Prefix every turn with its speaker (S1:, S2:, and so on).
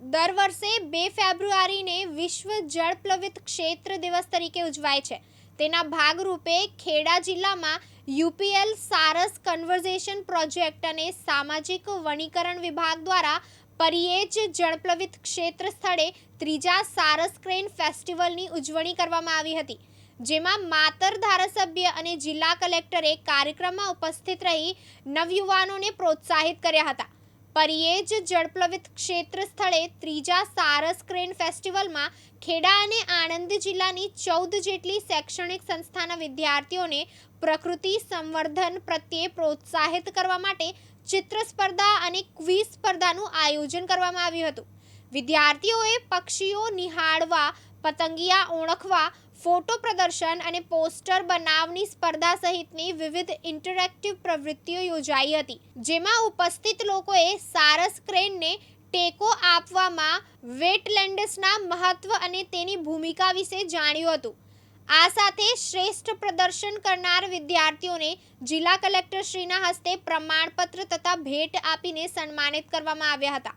S1: દર વર્ષે બે ફેબ્રુઆરીને વિશ્વ જળપ્લવિત ક્ષેત્ર દિવસ તરીકે ઉજવાય છે. તેના ભાગરૂપે ખેડા જિલ્લામાં યુપીએલ સારસ કન્વર્ઝેશન પ્રોજેક્ટ અને સામાજિક વનીકરણ વિભાગ દ્વારા પરિયેજ જળપ્લવિત ક્ષેત્ર સ્થળે ત્રીજા સારસ ક્રેન ફેસ્ટિવલની ઉજવણી કરવામાં આવી હતી, જેમાં માતર ધારાસભ્ય અને જિલ્લા કલેક્ટરે કાર્યક્રમમાં ઉપસ્થિત રહી નવયુવાનોને પ્રોત્સાહિત કર્યા હતા. પરિયેજ જળપ્લવિત ક્ષેત્ર સ્થળે ત્રીજા સારસ ક્રેન ફેસ્ટિવલમાં ખેડા અને આણંદ જિલ્લાની ચૌદ જેટલી શૈક્ષણિક સંસ્થાના વિદ્યાર્થીઓને પ્રકૃતિ સંવર્ધન પ્રત્યે પ્રોત્સાહિત કરવા માટે ચિત્ર સ્પર્ધા અને ક્વિઝ સ્પર્ધાનું આયોજન કરવામાં આવ્યું હતું. વિદ્યાર્થીઓએ પક્ષીઓ નિહાળવા, પતંગિયા ઓળખવા ફોટો પ્રદર્શન અને પોસ્ટર બનાવની સ્પર્ધા સહિતની વિવિધ ઇન્ટરેક્ટિવ પ્રવૃત્તિઓ યોજાઈ હતી, જેમાં ઉપસ્થિત લોકોએ સારસ ક્રેનને ટેકો આપવામાં વેટલેન્ડ્સના મહત્વ અને તેની ભૂમિકા વિશે જાણ્યું હતું. આ સાથે શ્રેષ્ઠ પ્રદર્શન કરનાર વિદ્યાર્થીઓને જિલ્લા કલેક્ટરશ્રીના હસ્તે પ્રમાણપત્ર તથા ભેટ આપીને સન્માનિત કરવામાં આવ્યા હતા.